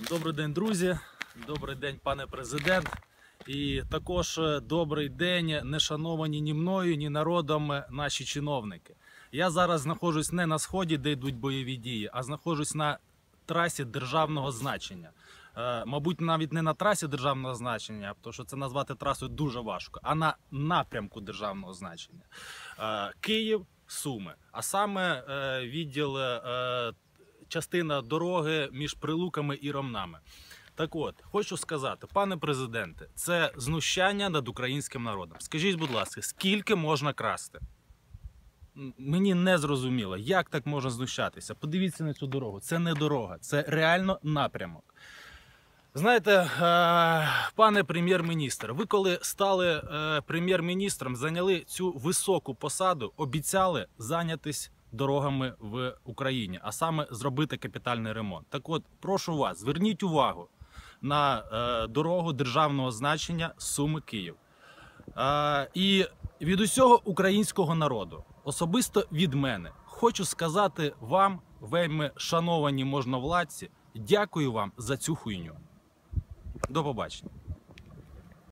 Добрий день, друзі. Добрий день, пане президент. І також е, добрий день, не шановані ні мною, ні народом е, наші чиновники. Я зараз знаходжусь не на сході, де йдуть бойові дії, а знаходжусь на трасі державного значення. Е, Мабуть, навіть не на трасі державного значення, тому що це назвати трасою дуже важко, а на напрямку державного значення. Київ, Суми. А саме відділ частина дороги між Прилуками і Ромнами. Так от, хочу сказати, пане президенте, це знущання над українським народом. Скажіть, будь ласка, скільки можна красти? Мені не зрозуміло, як так можна знущатися. Подивіться на цю дорогу. Це не дорога, це реально напрямок. Знаєте, е, пане прем'єр-міністр, ви коли стали е, прем'єр-міністром, зайняли цю високу посаду, обіцяли зайнятись дорогами в Україні, а саме зробити капітальний ремонт. Так от, прошу вас, зверніть увагу на е, дорогу державного значення Суми Київ. Е, і від усього українського народу, особисто від мене, хочу сказати вам, вельми шановані можновладці, дякую вам за цю хуйню. До побачення.